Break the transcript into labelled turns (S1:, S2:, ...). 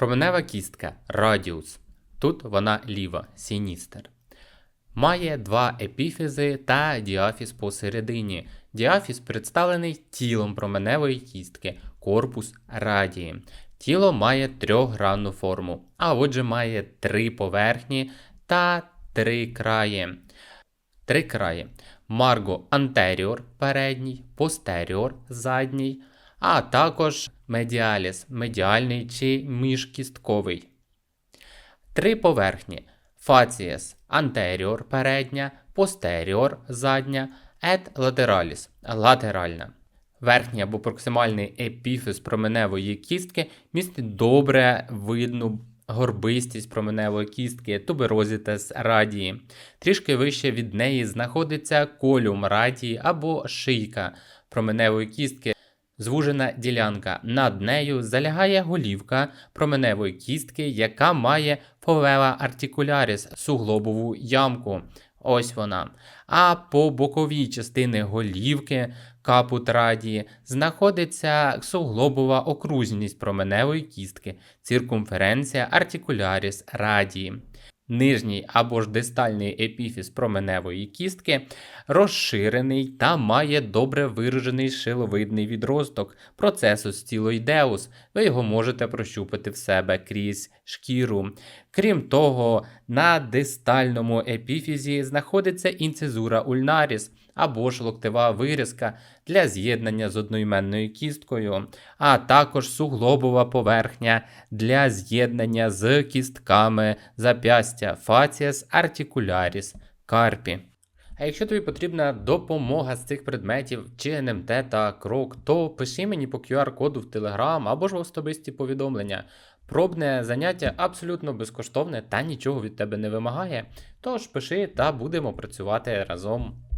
S1: Променева кістка радіус. Тут вона ліва, сіністер. Має два епіфізи та діафіз посередині. Діафіз представлений тілом променевої кістки, корпус радії. Тіло має трьохгранну форму, а отже має три поверхні та три краї. Три краї. Марго антеріор передній, постеріор задній, а також медіаліс медіальний чи міжкістковий. Три поверхні. Фацієс антеріор передня, постеріор задня, ет латераліс латеральна. Верхній або проксимальний епіфіз променевої кістки містить добре видну горбистість променевої кістки туберозітес радії. Трішки вище від неї знаходиться колюм радії або шийка променевої кістки. Звужена ділянка. Над нею залягає голівка променевої кістки, яка має фовева артикуляріс суглобову ямку. Ось вона. А по боковій частині голівки капут радії знаходиться суглобова окружність променевої кістки, циркумференція артикуляріс радії. Нижній або ж дистальний епіфіз променевої кістки розширений та має добре виражений шиловидний відросток процесу стілоїдеус. Ви його можете прощупати в себе крізь шкіру. Крім того, на дистальному епіфізі знаходиться інцизура ульнаріс або ж локтева вирізка для з'єднання з одноіменною кісткою, а також суглобова поверхня для з'єднання з кістками запястя фаціас артикуляріс карпі. А якщо тобі потрібна допомога з цих предметів, чи НМТ та крок, то пиши мені по QR-коду в Telegram або ж в особисті повідомлення. Пробне заняття абсолютно безкоштовне та нічого від тебе не вимагає. Тож пиши та будемо працювати разом.